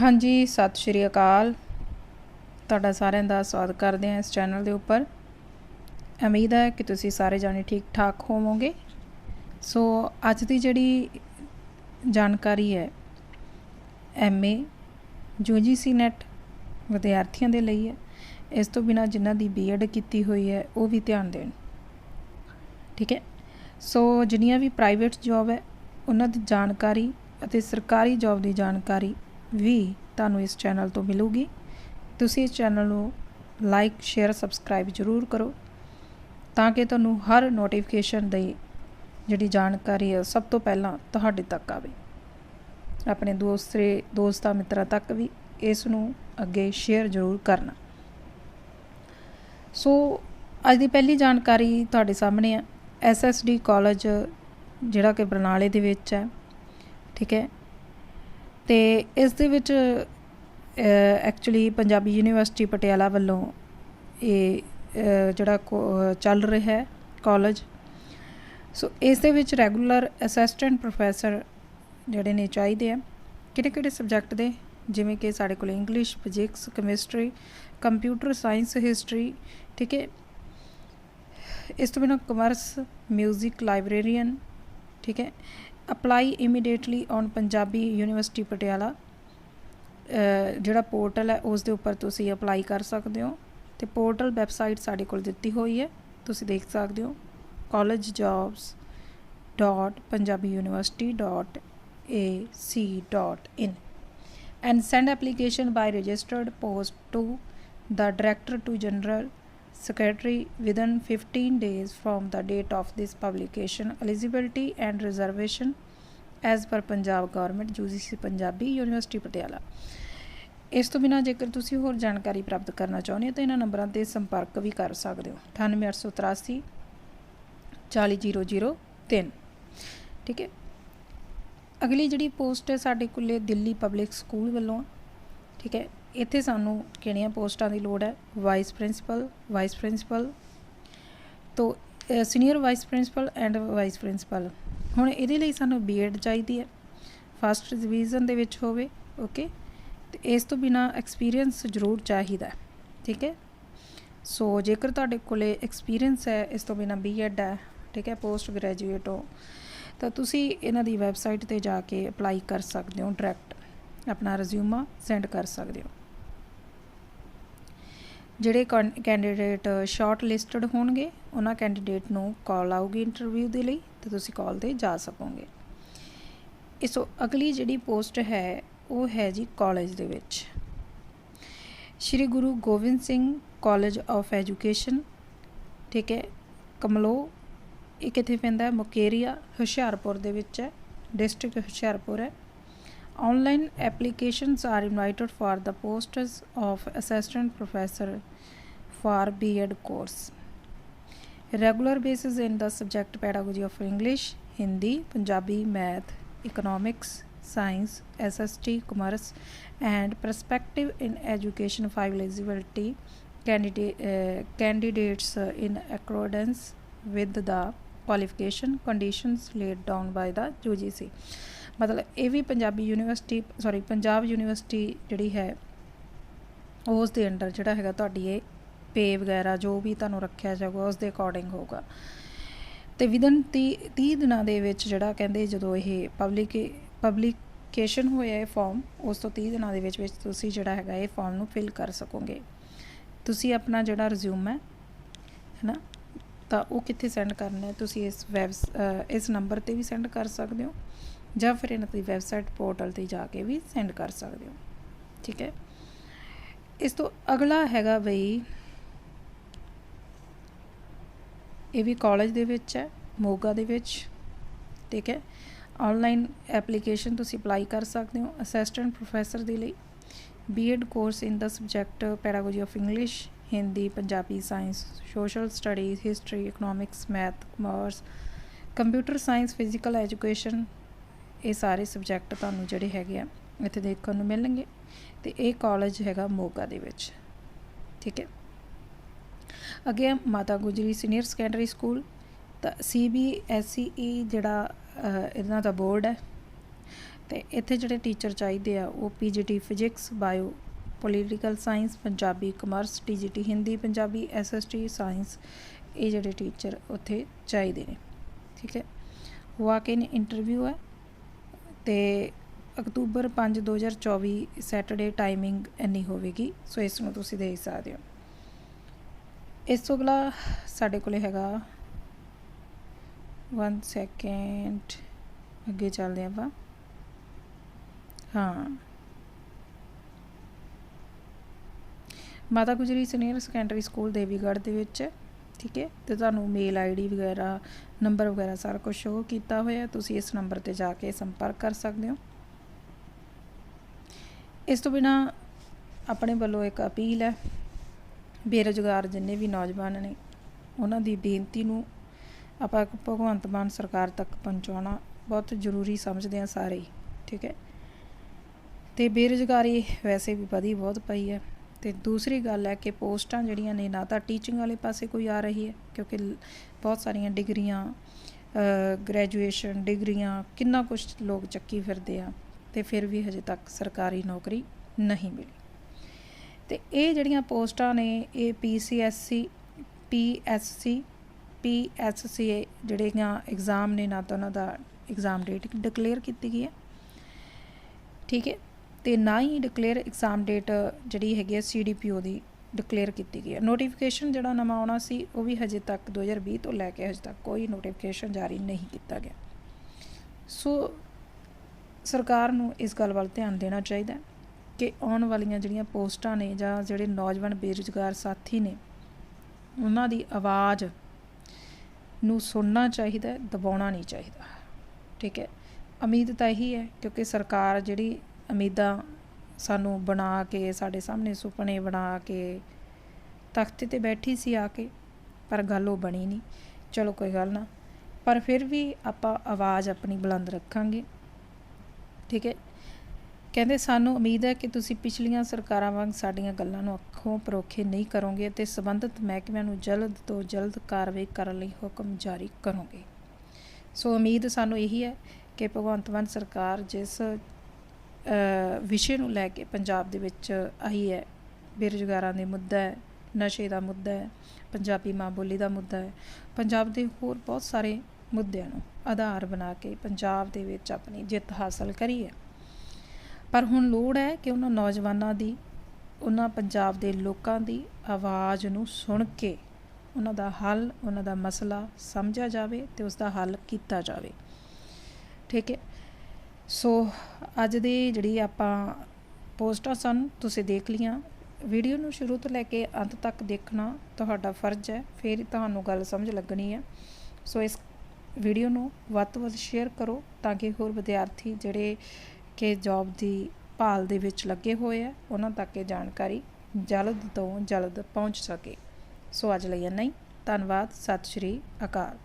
ਹਾਂਜੀ, ਸਤਿ ਸ਼੍ਰੀ ਅਕਾਲ। ਤੁਹਾਡਾ ਸਾਰਿਆਂ ਦਾ ਸਵਾਗਤ ਕਰਦੇ ਹਾਂ ਇਸ ਚੈਨਲ ਦੇ ਉੱਪਰ। ਉਮੀਦ ਹੈ ਕਿ ਤੁਸੀਂ ਸਾਰੇ ਜਾਣੇ ਠੀਕ ਠਾਕ ਹੋਵੋਗੇ। ਸੋ, ਅੱਜ ਦੀ ਜਿਹੜੀ ਜਾਣਕਾਰੀ ਹੈ ਐਮਏ ਯੂਜੀਸੀ ਨੈਟ ਵਿਦਿਆਰਥੀਆਂ ਦੇ ਲਈ ਹੈ। ਇਸ ਤੋਂ ਬਿਨਾ ਜਿਨ੍ਹਾਂ ਦੀ ਬੀਐਡ ਕੀਤੀ ਹੋਈ ਹੈ, ਉਹ ਵੀ ਧਿਆਨ ਦੇਣ। ਠੀਕ ਹੈ? ਸੋ, ਜਿੰਨੀਆਂ ਵੀ ਪ੍ਰਾਈਵੇਟ ਜੌਬ ਹੈ, ਉਹਨਾਂ ਦੀ ਜਾਣਕਾਰੀ ਅਤੇ ਸਰਕਾਰੀ ਜੌਬ ਦੀ ਜਾਣਕਾਰੀ ਵੀ ਤੁਹਾਨੂੰ ਇਸ ਚੈਨਲ ਤੋਂ ਮਿਲੂਗੀ। ਤੁਸੀਂ ਇਸ ਚੈਨਲ ਨੂੰ ਲਾਈਕ ਸ਼ੇਅਰ ਸਬਸਕ੍ਰਾਈਬ ਜ਼ਰੂਰ ਕਰੋ ਤਾਂ ਕਿ ਤੁਹਾਨੂੰ ਹਰ ਨੋਟੀਫਿਕੇਸ਼ਨ ਦੀ ਜਿਹੜੀ ਜਾਣਕਾਰੀ ਹੈ, ਸਭ ਤੋਂ ਪਹਿਲਾਂ ਤੁਹਾਡੇ ਤੱਕ ਆਵੇ। ਆਪਣੇ ਦੋਸਤੇ ਦੋਸਤਾਂ, ਮਿੱਤਰਾਂ ਤੱਕ ਵੀ ਇਸ ਨੂੰ ਅੱਗੇ ਸ਼ੇਅਰ ਜ਼ਰੂਰ ਕਰਨਾ। ਸੋ, ਅੱਜ ਦੀ ਪਹਿਲੀ ਜਾਣਕਾਰੀ ਤੁਹਾਡੇ ਸਾਹਮਣੇ ਹੈ। ਐਸਐਸਡੀ ਕਾਲਜ ਜਿਹੜਾ ਕਿ ਬਰਨਾਲੇ ਦੇ ਵਿੱਚ ਹੈ, ਠੀਕ ਹੈ। ਤੇ ਇਸ ਦੇ ਵਿੱਚ ਐਕਚੁਅਲੀ ਪੰਜਾਬੀ ਯੂਨੀਵਰਸਿਟੀ ਪਟਿਆਲਾ ਵੱਲੋਂ ਇਹ ਜਿਹੜਾ ਕੋ- ਚੱਲ ਰਿਹਾ ਹੈ ਕਾਲਜ ਸੋ ਇਸ ਦੇ ਵਿੱਚ ਰੈਗੂਲਰ ਅਸਿਸਟੈਂਟ ਪ੍ਰੋਫੈਸਰ ਜਿਹੜੇ ਨੇ ਚਾਹੀਦੇ ਆ। ਕਿਹੜੇ ਕਿਹੜੇ ਸਬਜੈਕਟ ਦੇ? ਜਿਵੇਂ ਕਿ ਸਾਡੇ ਕੋਲ English physics chemistry computer science history ਠੀਕ ਹੈ? ਇਸ ਤੋਂ ਬਿਨਾਂ ਕਮਰਸ 뮤직 ਲਾਇਬ੍ਰੇਰੀਅਨ ਠੀਕ ਹੈ? Apply immediately on Punjabi university Patiala ਅ, ਜਿਹੜਾ ਪੋਰਟਲ ਹੈ ਉਸ ਦੇ ਉੱਪਰ ਤੁਸੀਂ ਅਪਲਾਈ ਕਰ ਸਕਦੇ ਹੋ ਤੇ ਪੋਰਟਲ ਵੈਬਸਾਈਟ ਸਾਡੇ ਕੋਲ ਦਿੱਤੀ ਹੋਈ ਹੈ ਤੁਸੀਂ ਦੇਖ ਸਕਦੇ ਹੋ collegejobs.punjabiyuniversity.ac.in and send application by registered post to the director to general secretary within 15 days from the date of this publication eligibility and reservation as per Punjab government UGC Punjabi university Patiala ਇਸ ਤੋਂ ਬਿਨਾ ਜੇਕਰ ਤੁਸੀਂ ਹੋਰ ਜਾਣਕਾਰੀ ਪ੍ਰਾਪਤ ਕਰਨਾ ਚਾਹੁੰਦੇ ਹੋ ਤਾਂ ਇਹਨਾਂ ਨੰਬਰਾਂ ਤੇ ਸੰਪਰਕ ਵੀ ਕਰ ਸਕਦੇ ਹੋ 98883 40003 ਠੀਕ ਹੈ ਅਗਲੀ ਜਿਹੜੀ ਪੋਸਟ ਹੈ ਸਾਡੇ ਕੋਲੇ ਦਿੱਲੀ ਪਬਲਿਕ ਸਕੂਲ ਵੱਲੋਂ ਠੀਕ ਹੈ ਇੱਥੇ ਸਾਨੂੰ ਕਿਹੜੀਆਂ ਪੋਸਟਾਂ ਦੀ ਲੋੜ ਹੈ? ਵਾਈਸ ਪ੍ਰਿੰਸੀਪਲ ਵਾਈਸ ਪ੍ਰਿੰਸੀਪਲ ਤੋਂ senior vice principal and vice principal ਹੁਣ ਇਹਦੇ ਲਈ ਸਾਨੂੰ ਬੀਐਡ ਚਾਹੀਦੀ ਹੈ। ਫਸਟ ਡਿਵੀਜ਼ਨ ਦੇ ਵਿੱਚ ਹੋਵੇ ਓਕੇ ਤੇ ਇਸ ਤੋਂ ਬਿਨਾ ਐਕਸਪੀਰੀਅੰਸ ਜ਼ਰੂਰ ਚਾਹੀਦਾ ਠੀਕ ਹੈ? ਸੋ ਜੇਕਰ ਤੁਹਾਡੇ ਕੋਲੇ ਐਕਸਪੀਰੀਅੰਸ ਹੈ, ਇਸ ਤੋਂ ਬਿਨਾ ਬੀਐਡ ਹੈ, ਠੀਕ ਹੈ? ਪੋਸਟ ਗ੍ਰੈਜੂਏਟ ਹੋ, ਤਾਂ ਤੁਸੀਂ ਇਹਨਾਂ ਦੀ ਵੈਬਸਾਈਟ ਤੇ ਜਾ ਕੇ ਅਪਲਾਈ ਕਰ ਸਕਦੇ ਹੋ ਡਾਇਰੈਕਟ ਆਪਣਾ ਰਿਜ਼ਿਊਮਾ ਸੈਂਡ ਕਰ ਸਕਦੇ ਹੋ। ਜਿਹੜੇ ਕੈਂਡੀਡੇਟ ਸ਼ਾਰਟ ਲਿਸਟਡ ਹੋਣਗੇ, ਉਹਨਾਂ ਕੈਂਡੀਡੇਟ ਨੂੰ ਕਾਲ ਆਊਗੀ ਇੰਟਰਵਿਊ ਦੇ ਲਈ ਤੇ ਤੁਸੀਂ ਕਾਲ ਤੇ ਜਾ ਸਕੋਗੇ। ਇਸ ਤੋਂ ਅਗਲੀ ਜਿਹੜੀ ਪੋਸਟ ਹੈ, ਉਹ ਹੈ ਜੀ ਕਾਲਜ ਦੇ ਵਿੱਚ। Shri Guru Gobind Singh college of education ਠੀਕ ਹੈ, ਕਮਲੋ ਇਹ ਕਿੱਥੇ ਪੈਂਦਾ ਹੈ ਮੁਕੇਰੀਆ, ਹੁਸ਼ਿਆਰਪੁਰ ਦੇ ਵਿੱਚ ਹੈ ਡਿਸਟ੍ਰਿਕਟ ਹੁਸ਼ਿਆਰਪੁਰ ਹੈ। Online applications are invited for the posts of assistant professor for B.Ed course. Regular basis in the subject pedagogy of English, Hindi, Punjabi, Math, Economics, Science, SST, Commerce, and Perspective in Education 5 eligibility candidate, uh, candidates in accordance with the qualification conditions laid down by the UGC. ਮਤਲਬ ਇਹ ਵੀ Punjabi university sorry Punjab university ਜਿਹੜੀ ਹੈ ਉਸ ਦੇ under ਜਿਹੜਾ ਹੈਗਾ ਤੁਹਾਡੀ ਇਹ ਪੇ ਵਗੈਰਾ ਜੋ ਵੀ ਤੁਹਾਨੂੰ ਰੱਖਿਆ ਜਾਊਗਾ ਉਸ ਦੇ ਅਕੋਰਡਿੰਗ ਹੋਊਗਾ। ਤੇ ਵਿਦਨ 30 ਦਿਨਾਂ ਦੇ ਵਿੱਚ ਜਿਹੜਾ ਕਹਿੰਦੇ ਜਦੋਂ ਇਹ ਪਬਲਿਕ ਪਬਲਿਕੇਸ਼ਨ ਹੋਇਆ ਇਹ ਫਾਰਮ ਉਸ ਤੋਂ 30 ਦਿਨਾਂ ਦੇ ਵਿੱਚ ਵਿੱਚ ਤੁਸੀਂ ਜਿਹੜਾ ਹੈਗਾ ਇਹ ਫਾਰਮ ਨੂੰ ਫਿਲ ਕਰ ਸਕੋਗੇ। ਤੁਸੀਂ ਆਪਣਾ ਜਿਹੜਾ ਰਿਜ਼ਿਊਮ ਹੈ, ਹੈਨਾ, ਤਾਂ ਉਹ ਕਿੱਥੇ ਸੈਂਡ ਕਰਨਾ ਹੈ, ਤੁਸੀਂ ਇਸ ਵੈਬ ਇਸ ਨੰਬਰ ਤੇ ਵੀ ਸੈਂਡ ਕਰ ਸਕਦੇ ਹੋ। ਜਾਂ ਫਿਰ ਇਹਨਾਂ ਦੀ ਵੈਬਸਾਈਟ ਪੋਰਟਲ ਤੇ ਜਾ ਕੇ ਵੀ ਸੈਂਡ ਕਰ ਸਕਦੇ ਹੋ। ਠੀਕ ਹੈ? ਇਸ ਤੋਂ ਅਗਲਾ ਹੈਗਾ ਬਈ, ਇਹ ਵੀ ਕਾਲਜ ਦੇ ਵਿੱਚ ਹੈ, ਮੋਗਾ ਦੇ ਵਿੱਚ। ਠੀਕ ਹੈ? ਆਨਲਾਈਨ ਐਪਲੀਕੇਸ਼ਨ ਤੁਸੀਂ ਅਪਲਾਈ ਕਰ ਸਕਦੇ ਹੋ ਅਸਿਸਟੈਂਟ ਪ੍ਰੋਫੈਸਰ ਦੇ ਲਈ। BEd course in the subject pedagogy of English Hindi Punjabi science social studies history economics math commerce computer science physical education ਇਹ ਸਾਰੇ ਸਬਜੈਕਟ ਤੁਹਾਨੂੰ ਜਿਹੜੇ ਹੈਗੇ ਆ, ਇੱਥੇ ਦੇਖਣ ਨੂੰ ਮਿਲਣਗੇ ਤੇ ਇਹ ਕਾਲਜ ਹੈਗਾ ਮੋਗਾ ਦੇ ਵਿੱਚ, ਠੀਕ ਹੈ। ਅੱਗੇ Mata Gujri senior secondary school ਤਾਂ ਸੀਬੀਐਸਈ ਜਿਹੜਾ ਇਹਨਾਂ ਦਾ ਬੋਰਡ ਹੈ, ਤੇ ਇੱਥੇ ਜਿਹੜੇ ਟੀਚਰ ਚਾਹੀਦੇ ਆ, ਉਹ PGT physics bio political science Punjabi commerce TGT Hindi Punjabi SST science ਇਹ ਜਿਹੜੇ ਟੀਚਰ ਉੱਥੇ ਚਾਹੀਦੇ ਨੇ, ਠੀਕ ਹੈ। ਹੁਆ ਕੇ ਨੇ ਇੰਟਰਵਿਊ ਹੈ ਤੇ ਅਕਤੂਬਰ 5 2024 ਸੈਟਰਡੇ ਟਾਈਮਿੰਗ ਇੰਨੀ ਹੋਵੇਗੀ, ਸੋ ਇਸ ਨੂੰ ਤੁਸੀਂ ਦੇਖ ਸਕਦੇ ਹੋ। ਇਸ ਤੋਂ ਅਗਲਾ ਸਾਡੇ ਕੋਲੇ ਹੈਗਾ 1 ਸੈਕਿੰਡ ਅੱਗੇ ਚੱਲਦੇ ਆਪਾਂ। ਹਾਂ। Mata Gujri senior secondary school Devigarh ਦੇ ਵਿੱਚ ਠੀਕ ਹੈ? ਤੇ ਤੁਹਾਨੂੰ ਮੇਲ ਆਈਡੀ ਵਗੈਰਾ ਨੰਬਰ ਵਗੈਰਾ ਸਾਰਾ ਕੁਝ ਸ਼ੋ ਕੀਤਾ ਹੋਇਆ ਤੁਸੀਂ ਇਸ ਨੰਬਰ ਤੇ ਜਾ ਕੇ ਸੰਪਰਕ ਕਰ ਸਕਦੇ ਹੋ। ਇਸ ਤੋਂ ਬਿਨਾ ਆਪਣੇ ਵੱਲੋਂ ਇੱਕ ਅਪੀਲ ਹੈ, ਬੇਰੁਜ਼ਗਾਰ ਜਿੰਨੇ ਵੀ ਨੌਜਵਾਨ ਨੇ, ਉਹਨਾਂ ਦੀ ਬੇਨਤੀ ਨੂੰ ਆਪਾਂ ਭਗਵੰਤ ਮਾਨ ਸਰਕਾਰ ਤੱਕ ਪਹੁੰਚਾਉਣਾ ਬਹੁਤ ਜ਼ਰੂਰੀ ਸਮਝਦੇ ਹਾਂ ਸਾਰੇ ਹੀ ਠੀਕ ਹੈ? ਤੇ ਬੇਰੁਜ਼ਗਾਰੀ ਵੈਸੇ ਵੀ ਵਧੀ ਬਹੁਤ ਪਈ ਹੈ। ਤੇ ਦੂਸਰੀ ਗੱਲ ਹੈ ਕਿ ਪੋਸਟਾਂ ਜਿਹੜੀਆਂ ਨੇ ਨਾ ਤਾਂ ਟੀਚਿੰਗ ਵਾਲੇ ਪਾਸੇ ਕੋਈ ਆ ਰਹੀ ਹੈ, ਕਿਉਂਕਿ ਬਹੁਤ ਸਾਰੀਆਂ ਡਿਗਰੀਆਂ ਗ੍ਰੈਜੂਏਸ਼ਨ ਡਿਗਰੀਆਂ, ਕਿੰਨਾ ਕੁਝ ਲੋਕ ਚੱਕੀ ਫਿਰਦੇ ਆ ਤੇ ਫਿਰ ਵੀ ਹਜੇ ਤੱਕ ਸਰਕਾਰੀ ਨੌਕਰੀ ਨਹੀਂ ਮਿਲੀ। ਤੇ ਇਹ ਜਿਹੜੀਆਂ ਪੋਸਟਾਂ ਨੇ, ਇਹ ਪੀਸੀਐਸਸੀ ਪੀਐਸਸੀ ਪੀਐਸਸੀ ਜਿਹੜੀਆਂ ਐਗਜ਼ਾਮ ਨੇ, ਨਾ ਤਾਂ ਉਹਨਾਂ ਦਾ ਐਗਜ਼ਾਮ ਡੇਟ ਡਿਕਲੇਅਰ ਕੀਤੀ ਗਈ ਹੈ। ਠੀਕ ਹੈ? ਤੇ ਨਾ ਹੀ ਡਿਕਲੇਅਰ ਐਗਜ਼ਾਮ ਡੇਟ ਜਿਹੜੀ ਹੈਗੀ ਹੈ ਸੀਡੀਪੀਓ ਦੀ ਡਿਕਲੇਅਰ ਕੀਤੀ ਗਈ ਹੈ ਨੋਟੀਫਿਕੇਸ਼ਨ ਜਿਹੜਾ ਨਵਾਂ ਆਉਣਾ ਸੀ, ਉਹ ਵੀ ਹਜੇ ਤੱਕ 2020 ਤੋਂ ਲੈ ਕੇ ਹਜੇ ਤੱਕ ਕੋਈ ਨੋਟੀਫਿਕੇਸ਼ਨ ਜਾਰੀ ਨਹੀਂ ਕੀਤਾ ਗਿਆ। ਸੋ ਸਰਕਾਰ ਨੂੰ ਇਸ ਗੱਲ ਵੱਲ ਧਿਆਨ ਦੇਣਾ ਚਾਹੀਦਾ ਕਿ ਆਉਣ ਵਾਲੀਆਂ ਜਿਹੜੀਆਂ ਪੋਸਟਾਂ ਨੇ ਜਾਂ ਜਿਹੜੇ ਨੌਜਵਾਨ ਬੇਰੁਜ਼ਗਾਰ ਸਾਥੀ ਨੇ, ਉਹਨਾਂ ਦੀ ਆਵਾਜ਼ ਨੂੰ ਸੁਣਨਾ ਚਾਹੀਦਾ ਦਬਾਉਣਾ ਨਹੀਂ ਚਾਹੀਦਾ। ਠੀਕ ਹੈ? ਉਮੀਦ ਤਾਂ ਇਹੀ ਹੈ ਕਿਉਂਕਿ ਸਰਕਾਰ ਜਿਹੜੀ ਉਮੀਦਾਂ ਸਾਨੂੰ ਬਣਾ ਕੇ, ਸਾਡੇ ਸਾਹਮਣੇ ਸੁਪਨੇ ਬਣਾ ਕੇ, ਤਖਤ ਤੇ ਬੈਠੀ ਸੀ ਆ ਕੇ, ਪਰ ਗੱਲ ਉਹ ਬਣੀ ਨਹੀਂ। ਚਲੋ ਕੋਈ ਗੱਲ ਨਾ। ਪਰ ਫਿਰ ਵੀ ਆਪਾਂ ਆਵਾਜ਼ ਆਪਣੀ ਬੁਲੰਦ ਰੱਖਾਂਗੇ। ਠੀਕ ਹੈ? ਕਹਿੰਦੇ, ਸਾਨੂੰ ਉਮੀਦ ਹੈ ਕਿ ਤੁਸੀਂ ਪਿਛਲੀਆਂ ਸਰਕਾਰਾਂ ਵਾਂਗ ਸਾਡੀਆਂ ਗੱਲਾਂ ਨੂੰ ਅੱਖੋਂ ਪਰੋਖੇ ਨਹੀਂ ਕਰੋਗੇ ਤੇ ਸਬੰਧਤ ਮਹਿਕਮਿਆਂ ਨੂੰ ਜਲਦ ਤੋਂ ਜਲਦ ਕਾਰਵਾਈ ਕਰਨ ਲਈ ਹੁਕਮ ਜਾਰੀ ਕਰੋਗੇ। ਸੋ ਉਮੀਦ ਸਾਨੂੰ ਇਹੀ ਹੈ ਕਿ ਭਗਵੰਤ ਮਾਨ ਸਰਕਾਰ ਜਿਸ ਵਿਸ਼ੇ ਨੂੰ ਲੈ ਕੇ ਪੰਜਾਬ ਦੇ ਵਿੱਚ ਆਈ ਹੈ। ਬੇਰੁਜ਼ਗਾਰਾਂ ਦੇ ਮੁੱਦਾ ਹੈ, ਨਸ਼ੇ ਦਾ ਮੁੱਦਾ ਹੈ, ਪੰਜਾਬੀ ਮਾਂ ਬੋਲੀ ਦਾ ਮੁੱਦਾ ਹੈ। ਪੰਜਾਬ ਦੇ ਹੋਰ ਬਹੁਤ ਸਾਰੇ ਮੁੱਦਿਆਂ ਨੂੰ ਆਧਾਰ ਬਣਾ ਕੇ ਪੰਜਾਬ ਦੇ ਵਿੱਚ ਆਪਣੀ ਜਿੱਤ ਹਾਸਲ ਕਰੀ ਹੈ। ਪਰ ਹੁਣ ਲੋੜ ਹੈ ਕਿ ਉਹਨਾਂ ਨੌਜਵਾਨਾਂ ਦੀ, ਉਹਨਾਂ ਪੰਜਾਬ ਦੇ ਲੋਕਾਂ ਦੀ ਆਵਾਜ਼ ਨੂੰ ਸੁਣ ਕੇ ਉਹਨਾਂ ਦਾ ਹੱਲ, ਉਹਨਾਂ ਦਾ ਮਸਲਾ ਸਮਝਿਆ ਜਾਵੇ ਤੇ ਉਸ ਦਾ ਹੱਲ ਕੀਤਾ ਜਾਵੇ। ਠੀਕ ਹੈ। ਸੋ ਅੱਜ ਦੀ ਜਿਹੜੀ ਆਪਾਂ ਪੋਸਟਾਂ ਸਨ, ਤੁਸੀਂ ਦੇਖ ਲੀਆਂ ਵੀਡੀਓ ਨੂੰ ਸ਼ੁਰੂ ਤੋਂ ਲੈ ਕੇ ਅੰਤ ਤੱਕ ਦੇਖਣਾ ਤੁਹਾਡਾ ਫਰਜ਼ ਹੈ, ਫਿਰ ਤੁਹਾਨੂੰ ਗੱਲ ਸਮਝ ਲੱਗਣੀ ਹੈ। ਸੋ ਇਸ ਵੀਡੀਓ ਨੂੰ ਵੱਧ ਤੋਂ ਵੱਧ ਸ਼ੇਅਰ ਕਰੋ ਤਾਂ ਕਿ ਹੋਰ ਵਿਦਿਆਰਥੀ ਜਿਹੜੇ ਕਿ ਜੌਬ ਦੀ ਭਾਲ ਦੇ ਵਿੱਚ ਲੱਗੇ ਹੋਏ ਆ ਉਹਨਾਂ ਤੱਕ ਇਹ ਜਾਣਕਾਰੀ ਜਲਦ ਤੋਂ ਜਲਦ ਪਹੁੰਚ ਸਕੇ। ਸੋ ਅੱਜ ਲਈ ਇੰਨਾ ਹੀ। ਧੰਨਵਾਦ। ਸਤਿ ਸ਼੍ਰੀ ਅਕਾਲ।